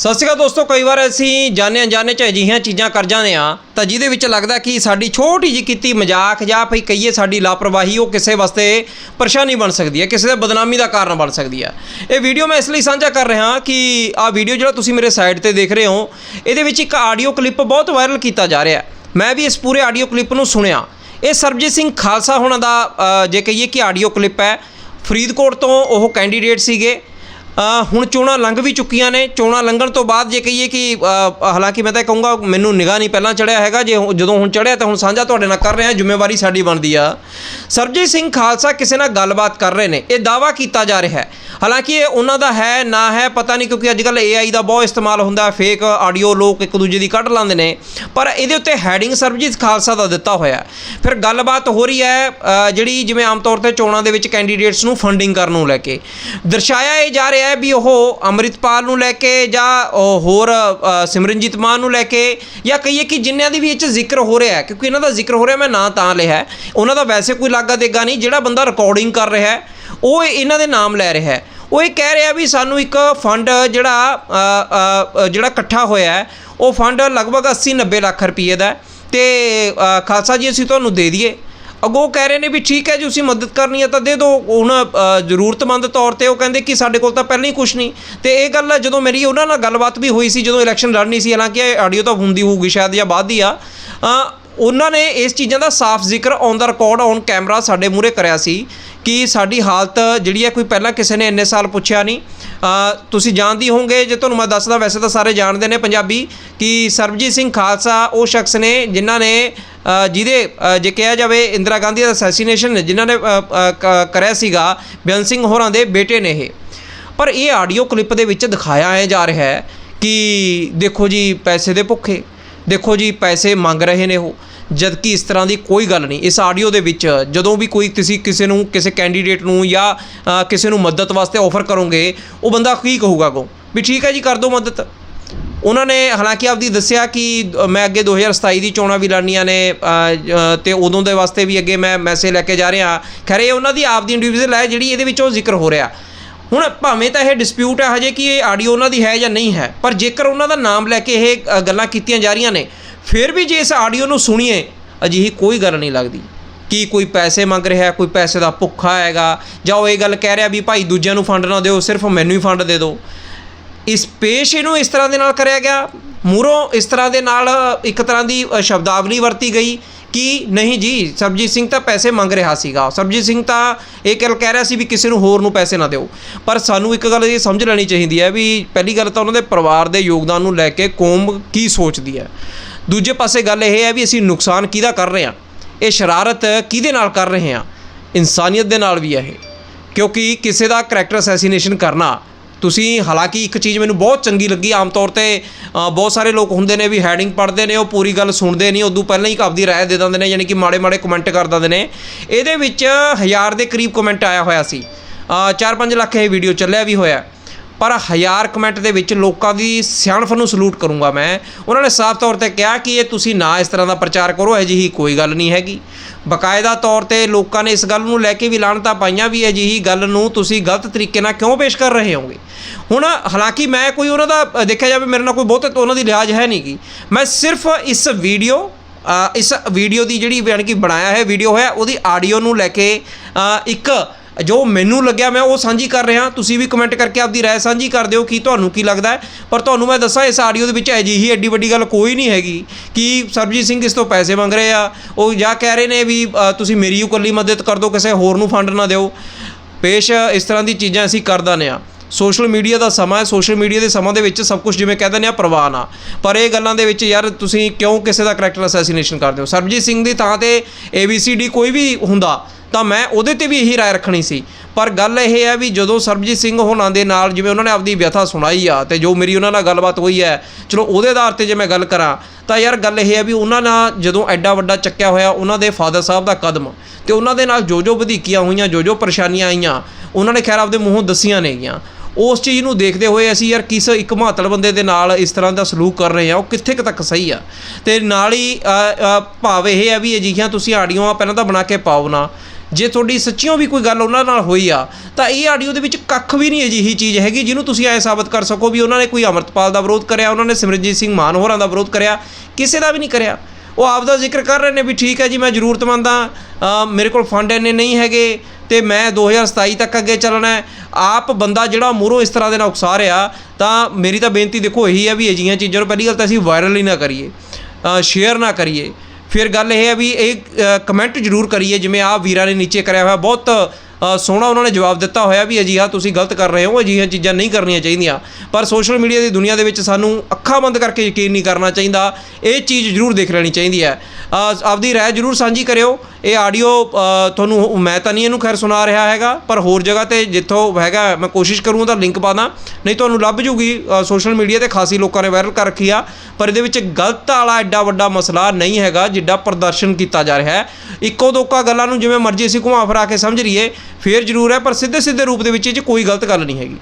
ਸਤਿ ਸ਼੍ਰੀ ਅਕਾਲ ਦੋਸਤੋ, ਕਈ ਵਾਰ ਅਸੀਂ ਜਾਣੇ ਅਣਜਾਣੇ ਚ ਅਜਿਹੀਆਂ ਚੀਜ਼ਾਂ ਕਰ ਜਾਂਦੇ ਆ ਤਾਂ ਜਿਹਦੇ ਵਿੱਚ ਲੱਗਦਾ ਕਿ ਸਾਡੀ ਛੋਟੀ ਜਿਹੀ ਕੀਤੀ ਮਜ਼ਾਕ ਜਾਂ ਭਈ ਕਹੀਏ ਸਾਡੀ ਲਾਪਰਵਾਹੀ, ਉਹ ਕਿਸੇ ਵਾਸਤੇ ਪਰੇਸ਼ਾਨੀ ਬਣ ਸਕਦੀ ਹੈ, ਕਿਸੇ ਦੇ ਬਦਨਾਮੀ ਦਾ ਕਾਰਨ ਬਣ ਸਕਦੀ ਹੈ। ਇਹ ਵੀਡੀਓ ਮੈਂ ਇਸ ਲਈ ਸਾਂਝਾ ਕਰ ਰਿਹਾ ਕਿ ਆਹ ਵੀਡੀਓ ਜਿਹੜਾ ਤੁਸੀਂ ਮੇਰੇ ਸਾਈਡ ਤੇ ਦੇਖ ਰਹੇ ਹੋ, ਇਹਦੇ ਵਿੱਚ ਇੱਕ ਆਡੀਓ ਕਲਿੱਪ ਬਹੁਤ ਵਾਇਰਲ ਕੀਤਾ ਜਾ ਰਿਹਾ ਮੈਂ ਵੀ ਇਸ ਪੂਰੇ ਆਡੀਓ ਕਲਿੱਪ ਨੂੰ ਸੁਣਿਆ। ਇਹ ਸਰਬਜੀਤ ਸਿੰਘ ਖਾਲਸਾ ਹੋਣਾ ਦਾ ਜੇ ਕਹੀਏ ਕਿ ਆਡੀਓ ਕਲਿੱਪ ਹੈ, ਫਰੀਦਕੋਟ ਤੋਂ ਉਹ ਕੈਂਡੀਡੇਟ ਸੀਗੇ। ਹੁਣ ਚੋਣਾਂ ਲੰਘ ਵੀ ਚੁੱਕੀਆਂ ਨੇ। ਚੋਣਾਂ ਲੰਘਣ ਤੋਂ ਬਾਅਦ ਜੇ ਕਹੀਏ ਕਿ ਹਾਲਾਂਕਿ ਮੈਂ ਤਾਂ ਕਹੂੰਗਾ, ਮੈਨੂੰ ਨਿਗਾਹ ਨਹੀਂ ਪਹਿਲਾਂ ਚੜਿਆ ਹੈਗਾ। ਜੇ ਜਦੋਂ ਹੁਣ ਚੜਿਆ ਤਾਂ ਹੁਣ ਸਾਂਝਾ ਤੁਹਾਡੇ ਨਾਲ ਕਰ ਰਿਹਾ, ਜ਼ਿੰਮੇਵਾਰੀ ਸਾਡੀ ਬਣਦੀ ਆ। ਸਰਜੀਤ ਸਿੰਘ ਖਾਲਸਾ ਕਿਸੇ ਨਾਲ ਗੱਲਬਾਤ ਕਰ ਰਹੇ ਨੇ। ਇਹ ਦਾਵਾ ਕੀਤਾ ਜਾ ਰਿਹਾ ਹੈ। ਹਾਲਾਂਕਿ ਇਹ ਉਹਨਾਂ ਦਾ ਹੈ, ਨਾ ਹੈ, ਪਤਾ ਨਹੀਂ, ਕਿਉਂਕਿ ਅੱਜ ਕੱਲ AI ਦਾ ਬਹੁਤ ਇਸਤੇਮਾਲ ਹੁੰਦਾ ਹੈ। ਫੇਕ ਆਡੀਓ ਲੋਕ ਇੱਕ ਦੂਜੇ ਦੀ ਕੱਢ ਲਾਉਂਦੇ ਨੇ। ਪਰ ਇਹਦੇ ਉੱਤੇ ਹੈਡਿੰਗ ਸਰਬਜੀਤ ਖਾਲਸਾ ਦਾ ਦਿੱਤਾ ਹੋਇਆ ਫਿਰ ਗੱਲਬਾਤ ਹੋ ਰਹੀ ਹੈ ਜਿਹੜੀ ਜਿਵੇਂ ਆਮ ਤੌਰ ਤੇ ਚੋਣਾਂ ਦੇ ਵਿੱਚ ਕੈਂਡੀਡੇਟਸ ਨੂੰ ਫੰਡਿੰਗ ਕਰਨ ਨੂੰ ਲੈ ਕੇ। ਦਰਸਾਇਆ ਇਹ ਜਾ ਰਿਹਾ ਹੈ ਵੀ ਉਹ ਅੰਮ੍ਰਿਤਪਾਲ ਨੂੰ ਲੈ ਕੇ ਜਾਂ ਹੋਰ ਸਿਮਰਨਜੀਤ ਮਾਨ ਨੂੰ ਲੈ ਕੇ ਜਾਂ ਕਹੀਏ ਕਿ ਜਿਨ੍ਹਾਂ ਦੀ ਵੀ ਇਹ 'ਚ ਜ਼ਿਕਰ ਹੋ ਰਿਹਾ ਹੈ ਕਿਉਂਕਿ ਇਹਨਾਂ ਦਾ ਜ਼ਿਕਰ ਹੋ ਰਿਹਾ ਮੈਂ ਨਾਂ ਤਾਂ ਲਿਆ ਉਹਨਾਂ ਦਾ ਵੈਸੇ ਕੋਈ ਲਾਗਾ ਦੇਗਾ ਨਹੀਂ ਜਿਹੜਾ ਬੰਦਾ ਰਿਕਾਰਡਿੰਗ ਕਰ ਰਿਹਾ ਹੈ ਉਹ ਇਹਨਾਂ ਦੇ ਨਾਮ ਲੈ ਰਿਹਾ ਹੈ। ਉਹ ਇਹ ਕਹਿ ਰਿਹਾ ਵੀ ਸਾਨੂੰ ਇੱਕ ਫੰਡ ਜਿਹੜਾ ਜਿਹੜਾ ਇਕੱਠਾ ਹੋਇਆ ਹੈ ਉਹ ਫੰਡ ਲਗਭਗ 80 90 ਲੱਖ ਰੁਪਏ ਦਾ ਹੈ ਤੇ ਅ, ਖਾਲਸਾ ਜੀ ਅਸੀਂ ਤੁਹਾਨੂੰ ਦੇ ਦਈਏ। ਅੱਗੋਂ ਉਹ ਕਹਿ ਰਹੇ ਨੇ ਵੀ ਠੀਕ ਹੈ ਜੀ, ਤੁਸੀਂ ਮਦਦ ਕਰਨੀ ਹੈ ਤਾਂ ਦੇ ਦਿਓ। ਹੁਣ ਜ਼ਰੂਰਤਮੰਦ ਤੌਰ ਤੇ ਉਹ ਕਹਿੰਦੇ ਕਿ ਸਾਡੇ ਕੋਲ ਤਾਂ ਪਹਿਲਾਂ ਹੀ ਕੁਝ ਨਹੀਂ। ਤੇ ਇਹ ਗੱਲ ਜਦੋਂ ਮੇਰੀ ਉਹਨਾਂ ਨਾਲ ਗੱਲਬਾਤ ਵੀ ਹੋਈ ਸੀ, ਜਦੋਂ ਇਲੈਕਸ਼ਨ ਲੜਨੀ ਸੀ, ਹਾਲਾਂਕਿ ਇਹ ਆਡੀਓ ਤਾਂ ਹੁੰਦੀ ਹੋਊਗੀ ਸ਼ਾਇਦ ਜਾਂ ਬਾਅਦ ਦੀ ਆ ਉਹਨਾਂ ਨੇ ਇਸ ਚੀਜ਼ਾਂ ਦਾ ਸਾਫ਼ ਜ਼ਿਕਰ on the record on camera ਸਾਡੇ ਮੂਹਰੇ ਕਰਿਆ ਸੀ। ਕਿ ਸਾਡੀ ਹਾਲਤ ਜਿਹੜੀ ਹੈ ਕੋਈ ਪਹਿਲਾਂ ਕਿਸੇ ਨੇ ਇੰਨੇ ਸਾਲ ਪੁੱਛਿਆ ਨਹੀਂ। ਤੁਸੀਂ ਜਾਣਦੇ ਹੋਵੋਗੇ, ਜੇ ਤੁਹਾਨੂੰ ਮੈਂ ਦੱਸਦਾ, ਵੈਸੇ ਤਾਂ ਸਾਰੇ ਜਾਣਦੇ ਨੇ ਪੰਜਾਬੀ, ਕਿ ਸਰਬਜੀਤ ਸਿੰਘ ਖਾਲਸਾ ਉਹ ਸ਼ਖਸ ਨੇ ਜਿਨ੍ਹਾਂ ਨੇ ਜਿਹਦੇ ਜੇ ਕਿਹਾ ਜਾਵੇ, ਇੰਦਰਾ ਗਾਂਧੀ ਦਾ ਅਸੈਸੀਨੇਸ਼ਨ ਜਿਨ੍ਹਾਂ ਨੇ ਕਰਿਆ ਸੀਗਾ ਬੇਅੰਤ ਸਿੰਘ ਹੋਰਾਂ ਦੇ ਬੇਟੇ ਨੇ ਇਹ। ਪਰ ਇਹ ਆਡੀਓ ਕਲਿੱਪ ਦੇ ਵਿੱਚ ਦਿਖਾਇਆ ਐ ਜਾ ਰਿਹਾ ਹੈ ਕਿ ਦੇਖੋ ਜੀ, ਪੈਸੇ ਦੇ ਭੁੱਖੇ। ਦੇਖੋ ਜੀ ਪੈਸੇ ਮੰਗ ਰਹੇ ਨੇ ਉਹ ਜਦ ਕਿ ਇਸ ਤਰ੍ਹਾਂ ਦੀ ਕੋਈ ਗੱਲ ਨਹੀਂ। ਇਸ ਆਡੀਓ ਦੇ ਵਿੱਚ ਜਦੋਂ ਵੀ ਕੋਈ ਕਿਸੇ ਕਿਸੇ ਨੂੰ ਕਿਸੇ ਕੈਂਡੀਡੇਟ ਨੂੰ ਜਾਂ ਕਿਸੇ ਨੂੰ ਮਦਦ ਵਾਸਤੇ ਆਫਰ ਕਰੋਗੇ ਉਹ ਬੰਦਾ ਕੀ ਕਹੂਗਾ ਕੋ ਵੀ ਠੀਕ ਹੈ ਜੀ ਕਰ ਦਿਓ ਮਦਦ। ਉਹਨਾਂ ਨੇ ਹਾਲਾਂਕਿ ਆਪਦੀ ਦੱਸਿਆ ਕਿ ਮੈਂ ਅੱਗੇ 2027 ਦੀ ਚੋਣਾਂ ਵੀ ਲੜਨੀਆਂ ਨੇ ਅ, ਤੇ ਉਦੋਂ ਦੇ ਵਾਸਤੇ ਵੀ ਅੱਗੇ ਮੈਂ ਮੈਸੇਜ ਲੈ ਕੇ ਜਾ ਰਿਹਾ। ਖੈਰ ਇਹ ਉਹਨਾਂ ਦੀ ਆਪਦੀ ਇੰਡੀਵਿਜੂਅਲ ਹੈ ਜਿਹੜੀ ਇਹਦੇ ਵਿੱਚ ਉਹ ਜ਼ਿਕਰ ਹੋ ਰਿਹਾ। ਹੁਣ ਭਾਵੇਂ ਤਾਂ ਇਹ ਡਿਸਪਿਊਟ ਹੈ ਹਜੇ ਕਿ ਇਹ ਆਡੀਓ ਉਹਨਾਂ ਦੀ ਹੈ ਜਾਂ ਨਹੀਂ ਹੈ, ਪਰ ਜੇਕਰ ਉਹਨਾਂ ਦਾ ਨਾਮ ਲੈ ਕੇ ਇਹ ਗੱਲਾਂ ਕੀਤੀਆਂ ਜਾ ਰਹੀਆਂ ਨੇ, ਫਿਰ ਵੀ ਜੇ ਇਸ ਆਡੀਓ ਨੂੰ ਸੁਣੀਏ, ਅਜਿਹੀ ਕੋਈ ਗੱਲ ਨਹੀਂ ਲੱਗਦੀ। ਕਿ ਕੋਈ ਪੈਸੇ ਮੰਗ ਰਿਹਾ, ਕੋਈ ਪੈਸੇ ਦਾ ਭੁੱਖਾ ਹੈਗਾ, ਜਾਂ ਉਹ ਇਹ ਗੱਲ ਕਹਿ ਰਿਹਾ ਵੀ ਭਾਈ ਦੂਜਿਆਂ ਨੂੰ ਫੰਡ ਨਾ ਦਿਓ, ਸਿਰਫ ਮੈਨੂੰ ਹੀ ਫੰਡ ਦੇ ਦਿਓ। ਇਸ ਪੇਸ਼ ਇਹਨੂੰ ਇਸ ਤਰ੍ਹਾਂ ਦੇ ਨਾਲ ਕਰਿਆ ਗਿਆ। ਮੂਰੋਂ ਇਸ ਤਰ੍ਹਾਂ ਦੇ ਨਾਲ ਇੱਕ ਤਰ੍ਹਾਂ ਦੀ ਸ਼ਬਦਾਵਲੀ ਵਰਤੀ ਗਈ। ਕਿ ਨਹੀਂ ਜੀ, ਸਰਬਜੀਤ ਸਿੰਘ ਤਾਂ ਪੈਸੇ ਮੰਗ ਰਿਹਾ ਸੀਗਾ। ਸਰਬਜੀਤ ਸਿੰਘ ਤਾਂ ਇਹ ਗੱਲ ਕਹਿ ਰਿਹਾ ਸੀ ਵੀ ਕਿਸੇ ਨੂੰ ਹੋਰ ਨੂੰ ਪੈਸੇ ਨਾ ਦਿਓ। ਪਰ ਸਾਨੂੰ ਇੱਕ ਗੱਲ ਇਹ ਸਮਝ ਲੈਣੀ ਚਾਹੀਦੀ ਹੈ ਵੀ ਪਹਿਲੀ ਗੱਲ ਤਾਂ ਉਹਨਾਂ ਦੇ ਪਰਿਵਾਰ ਦੇ ਯੋਗਦਾਨ ਨੂੰ ਲੈ ਕੇ ਕੌਮ ਕੀ ਸੋਚਦੀ ਹੈ। ਦੂਜੇ ਪਾਸੇ ਗੱਲ ਇਹ ਹੈ ਵੀ ਅਸੀਂ ਨੁਕਸਾਨ ਕਿਹਦਾ ਕਰ ਰਹੇ ਹਾਂ? ਇਹ ਸ਼ਰਾਰਤ ਕਿਹਦੇ ਨਾਲ ਕਰ ਰਹੇ ਹਾਂ? ਇਨਸਾਨੀਅਤ ਦੇ ਨਾਲ ਵੀ ਹੈ ਇਹ। ਕਿਉਂਕਿ ਕਿਸੇ ਦਾ ਕਰੈਕਟਰ ਅਸੈਸੀਨੇਸ਼ਨ ਕਰਨਾ ਤੁਸੀਂ ਹਾਲਾਂਕਿ ਇੱਕ ਚੀਜ਼ ਮੈਨੂੰ ਬਹੁਤ ਚੰਗੀ ਲੱਗੀ, ਆਮ ਤੌਰ ਤੇ ਬਹੁਤ ਸਾਰੇ ਲੋਕ ਹੁੰਦੇ ਨੇ ਵੀ ਹੈਡਿੰਗ ਪੜ੍ਹਦੇ ਨੇ, ਉਹ ਪੂਰੀ ਗੱਲ ਸੁਣਦੇ ਨਹੀਂ, ਉਦੋਂ ਪਹਿਲਾਂ ਹੀ ਆਪਦੀ ਰਾਏ ਦੇ ਦਿੰਦੇ ਨੇ, ਯਾਨੀ ਕਿ ਮਾੜੇ ਮਾੜੇ ਕਮੈਂਟ ਕਰ ਦਿੰਦੇ ਨੇ। ਇਹਦੇ ਵਿੱਚ ਹਜ਼ਾਰ ਦੇ ਕਰੀਬ ਕਮੈਂਟ ਆਇਆ ਹੋਇਆ ਸੀ। 4-5 ਲੱਖ ਇਹ ਵੀਡੀਓ ਚੱਲਿਆ ਵੀ ਹੋਇਆ। ਪਰ ਹਜ਼ਾਰ ਕਮੈਂਟ ਦੇ ਵਿੱਚ ਲੋਕਾਂ ਦੀ ਸਿਆਣਪ ਨੂੰ ਸਲੂਟ ਕਰੂੰਗਾ ਮੈਂ। ਉਹਨਾਂ ਨੇ ਸਾਫ਼ ਤੌਰ ਤੇ ਕਿਹਾ ਕਿ ਇਹ ਤੁਸੀਂ ਨਾ ਇਸ ਤਰ੍ਹਾਂ ਦਾ ਪ੍ਰਚਾਰ ਕਰੋ ਅਜਿਹੀ ਕੋਈ ਗੱਲ ਨਹੀਂ ਹੈਗੀ। ਬਕਾਇਦਾ ਤੌਰ ਤੇ ਲੋਕਾਂ ਨੇ ਇਸ ਗੱਲ ਨੂੰ ਲੈ ਕੇ ਵੀ ਲਾਣਤਾਂ ਪਾਈਆਂ ਵੀ ਅਜਿਹੀ ਗੱਲ ਨੂੰ ਤੁਸੀਂ ਗਲਤ ਤਰੀਕੇ ਨਾਲ ਕਿਉਂ ਪੇਸ਼ ਕਰ ਰਹੇ ਹੋਗੇ? ਹੁਣ ਹਾਲਾਂਕਿ ਮੈਂ ਕੋਈ ਉਹਨਾਂ ਦਾ ਦੇਖਿਆ ਜਾਵੇ ਮੇਰੇ ਨਾਲ ਕੋਈ ਬਹੁਤ ਉਹਨਾਂ ਦੀ ਲਿਹਾਜ਼ ਹੈ ਨਹੀਂ ਗੀ। ਮੈਂ ਸਿਰਫ ਇਸ ਵੀਡੀਓ ਇਸ ਵੀਡੀਓ ਦੀ ਜਿਹੜੀ ਯਾਨੀ ਕਿ ਬਣਾਇਆ ਹੈ ਵੀਡੀਓ ਹੈ, ਉਹਦੀ ਆਡੀਓ ਨੂੰ ਲੈ ਕੇ ਇੱਕ ਜੋ ਮੈਨੂੰ ਲੱਗਿਆ ਮੈਂ ਉਹ ਸਾਂਝੀ ਕਰ ਰਿਹਾ, ਤੁਸੀਂ ਵੀ ਕਮੈਂਟ ਕਰਕੇ ਆਪਦੀ ਰਾਏ ਸਾਂਝੀ ਕਰ ਦਿਓ ਕਿ ਤੁਹਾਨੂੰ ਕੀ ਲੱਗਦਾ ਹੈ। ਪਰ ਤੁਹਾਨੂੰ ਮੈਂ ਦੱਸਾਂ, ਇਸ ਆਡੀਓ ਦੇ ਵਿੱਚ ਅਜਿਹੀ ਐਡੀ ਵੱਡੀ ਗੱਲ ਕੋਈ ਨਹੀਂ ਹੈਗੀ ਕਿ ਸਰਬਜੀਤ ਸਿੰਘ ਇਸ ਤੋਂ ਪੈਸੇ ਮੰਗ ਰਹੇ ਆ। ਉਹ ਜਾਂ ਕਹਿ ਰਹੇ ਨੇ ਵੀ ਤੁਸੀਂ ਮੇਰੀ ਇਕੱਲੀ ਮਦਦ ਕਰ ਦਿਓ, ਕਿਸੇ ਹੋਰ ਨੂੰ ਫੰਡ ਨਾ ਦਿਓ। ਪੇਸ਼ ਇਸ ਤਰ੍ਹਾਂ ਦੀ ਚੀਜ਼ਾਂ ਅਸੀਂ ਕਰ ਦਿੰਦੇ ਹਾਂ ਸੋਸ਼ਲ ਮੀਡੀਆ ਦਾ ਸਮਾਂ ਹੈ, ਸੋਸ਼ਲ ਮੀਡੀਆ ਦੇ ਸਮਾਂ ਦੇ ਵਿੱਚ ਸਭ ਕੁਝ ਜਿਵੇਂ ਕਹਿ ਦਿੰਦੇ ਆ, ਪ੍ਰਵਾਨ ਆ। ਪਰ ਇਹ ਗੱਲਾਂ ਦੇ ਵਿੱਚ ਯਾਰ ਤੁਸੀਂ ਕਿਉਂ ਕਿਸੇ ਦਾ ਕਰੈਕਟਰ ਅਸੈਸੀਨੇਸ਼ਨ ਕਰਦੇ ਹੋ? ਸਰਬਜੀਤ ਸਿੰਘ ਦੀ ਥਾਂ ਤੇ ABCD ਕੋਈ ਵੀ ਹੁੰਦਾ ਤਾਂ ਮੈਂ ਉਹਦੇ ਤੇ ਵੀ ਇਹੀ ਰਾਏ ਰੱਖਣੀ ਸੀ। ਪਰ ਗੱਲ ਇਹ ਹੈ ਵੀ ਜਦੋਂ ਸਰਬਜੀਤ ਸਿੰਘ ਹੋਣਾ ਦੇ ਨਾਲ ਜਿਵੇਂ ਉਹਨਾਂ ਨੇ ਆਪਦੀ ਵਿਅਥਾ ਸੁਣਾਈ ਆ ਤੇ ਜੋ ਮੇਰੀ ਉਹਨਾਂ ਨਾਲ ਗੱਲਬਾਤ ਹੋਈ ਹੈ, ਚਲੋ ਉਹਦੇ ਆਧਾਰ ਤੇ ਜੇ ਮੈਂ ਗੱਲ ਕਰਾਂ, ਤਾਂ ਯਾਰ ਗੱਲ ਇਹ ਹੈ ਵੀ ਉਹਨਾਂ ਨਾਲ ਜਦੋਂ ਐਡਾ ਵੱਡਾ ਚੱਕਿਆ ਹੋਇਆ ਉਹਨਾਂ ਦੇ ਫਾਦਰ ਸਾਹਿਬ ਦਾ ਕਦਮ ਤੇ ਉਹਨਾਂ ਦੇ ਨਾਲ ਜੋ ਜੋ ਵਧੀਕੀਆਂ ਹੋਈਆਂ ਜੋ ਜੋ ਪਰੇਸ਼ਾਨੀਆਂ ਆਈਆਂ, ਉਹਨਾਂ ਨੇ ਖੈਰ ਆਪਦੇ ਮੂੰਹੋਂ ਦੱਸੀਆਂ ਨੇਗੀਆਂ। ਉਸ ਚੀਜ਼ ਨੂੰ ਦੇਖਦੇ ਹੋਏ ਅਸੀਂ ਯਾਰ ਕਿਸ ਇੱਕ ਮਹੱਤਵ ਬੰਦੇ ਦੇ ਨਾਲ ਇਸ ਤਰ੍ਹਾਂ ਦਾ ਸਲੂਕ ਕਰ ਰਹੇ ਹਾਂ ਉਹ ਕਿੱਥੇ ਕੁ ਤੱਕ ਸਹੀ ਆ? ਤੇ ਨਾਲ ਹੀ ਭਾਵ ਇਹ ਹੈ ਵੀ ਅਜਿਹੀਆਂ ਤੁਸੀਂ ਆਡੀਓ ਪਹਿਲਾਂ ਤਾਂ ਬਣਾ ਕੇ ਪਾਓ ਨਾ। ਜੇ ਤੁਹਾਡੀ ਸੱਚੀਓ ਵੀ ਕੋਈ ਗੱਲ ਉਹਨਾਂ ਨਾਲ ਹੋਈ ਆ, ਤਾਂ ਇਹ ਆਡੀਓ ਦੇ ਵਿੱਚ ਕੱਖ ਵੀ ਨਹੀਂ ਅਜਿਹੀ ਚੀਜ਼ ਹੈਗੀ ਜਿਹਨੂੰ ਤੁਸੀਂ ਐ ਸਾਬਤ ਕਰ ਸਕੋ ਵੀ ਉਹਨਾਂ ਨੇ ਕੋਈ ਅਮਰਤਪਾਲ ਦਾ ਵਿਰੋਧ ਕਰਿਆ, ਉਹਨਾਂ ਨੇ ਸਿਮਰਨਜੀਤ ਸਿੰਘ ਮਾਨ ਹੋਰਾਂ ਦਾ ਵਿਰੋਧ ਕਰਿਆ, ਕਿਸੇ ਦਾ ਵੀ ਨਹੀਂ ਕਰਿਆ। ਉਹ ਆਪ ਦਾ ਜ਼ਿਕਰ ਕਰ ਰਹੇ ਨੇ ਵੀ ਠੀਕ ਹੈ ਜੀ, ਮੈਂ ਜ਼ਰੂਰਤਮੰਦ ਹਾਂ ਮੇਰੇ ਕੋਲ ਫੰਡ ਇੰਨੇ ਨਹੀਂ ਹੈਗੇ ਤੇ ਮੈਂ 2027 ਤੱਕ ਅੱਗੇ ਚੱਲਣਾ ਹੈ। ਆਪ ਬੰਦਾ ਜਿਹੜਾ ਮੂਹਰੋਂ ਇਸ ਤਰ੍ਹਾਂ ਦੇ ਨਾਲ ਉਕਸਾ ਰਿਹਾ, ਤਾਂ ਮੇਰੀ ਤਾਂ ਬੇਨਤੀ ਦੇਖੋ ਇਹੀ ਹੈ ਵੀ ਅਜਿਹੀਆਂ ਚੀਜ਼ਾਂ ਨੂੰ ਪਹਿਲੀ ਗੱਲ ਤਾਂ ਅਸੀਂ ਵਾਇਰਲ ਹੀ ਨਾ ਕਰੀਏ ਸ਼ੇਅਰ ਨਾ ਕਰੀਏ। ਫਿਰ ਗੱਲ ਇਹ ਹੈ ਵੀ ਇਹ ਕਮੈਂਟ ਜ਼ਰੂਰ ਕਰੀਏ, ਜਿਵੇਂ ਆਹ ਵੀਰਾਂ ਨੇ ਨੀਚੇ ਕਰਿਆ ਹੋਇਆ, ਬਹੁਤ ਸੋਹਣਾ ਉਹਨਾਂ ਨੇ ਜਵਾਬ ਦਿੱਤਾ ਹੋਇਆ ਵੀ ਅਜਿਹਾ ਤੁਸੀਂ ਗਲਤ ਕਰ ਰਹੇ ਹੋ, ਅਜਿਹੀਆਂ ਚੀਜ਼ਾਂ ਨਹੀਂ ਕਰਨੀਆਂ ਚਾਹੀਦੀਆਂ। ਪਰ ਸੋਸ਼ਲ ਮੀਡੀਆ ਦੀ ਦੁਨੀਆ ਦੇ ਵਿੱਚ ਸਾਨੂੰ ਅੱਖਾਂ ਬੰਦ ਕਰਕੇ ਯਕੀਨ ਨਹੀਂ ਕਰਨਾ ਚਾਹੀਦਾ। ਇਹ ਚੀਜ਼ ਜ਼ਰੂਰ ਦੇਖ ਲੈਣੀ ਚਾਹੀਦੀ ਹੈ। ਆਪਦੀ ਰਾਏ ਜ਼ਰੂਰ ਸਾਂਝੀ ਕਰਿਓ। ਇਹ ਆਡੀਓ ਤੁਹਾਨੂੰ ਮੈਂ ਤਾਂ ਨਹੀਂ ਇਹਨੂੰ ਖੈਰ ਸੁਣਾ ਰਿਹਾ ਹੈਗਾ, ਪਰ ਹੋਰ ਜਗ੍ਹਾ ਤੇ ਜਿੱਥੋਂ ਹੈਗਾ, ਮੈਂ ਕੋਸ਼ਿਸ਼ ਕਰੂੰ ਤਾਂ ਲਿੰਕ ਪਾ ਦਾਂ ਨਹੀਂ ਤੁਹਾਨੂੰ ਲੱਭ ਜੂਗੀ। ਸੋਸ਼ਲ ਮੀਡੀਆ ਤੇ ਖਾਸੀ ਲੋਕਾਂ ਨੇ ਵਾਇਰਲ ਕਰ ਰੱਖੀ ਆ। ਪਰ ਇਹਦੇ ਵਿੱਚ ਗਲਤ ਵਾਲਾ ਐਡਾ ਵੱਡਾ ਮਸਲਾ ਨਹੀਂ ਹੈਗਾ, ਜਿੱਡਾ ਪ੍ਰਦਰਸ਼ਨ ਕੀਤਾ ਜਾ ਰਿਹਾ ਹੈ। ਇੱਕੋ ਦੋਕਾ ਗੱਲਾਂ ਨੂੰ ਜਿਵੇਂ ਮਰਜ਼ੀ ਅਸੀਂ ਘੁਮਾ ਫਿਰਾ ਕੇ ਸਮਝ ਲਈਏ ਫੇਰ ਜ਼ਰੂਰ ਹੈ, ਪਰ ਸਿੱਧੇ ਸਿੱਧੇ ਰੂਪ ਦੇ ਵਿੱਚ ਇਹ 'ਚ ਕੋਈ ਗਲਤ ਗੱਲ ਨਹੀਂ ਹੈਗੀ।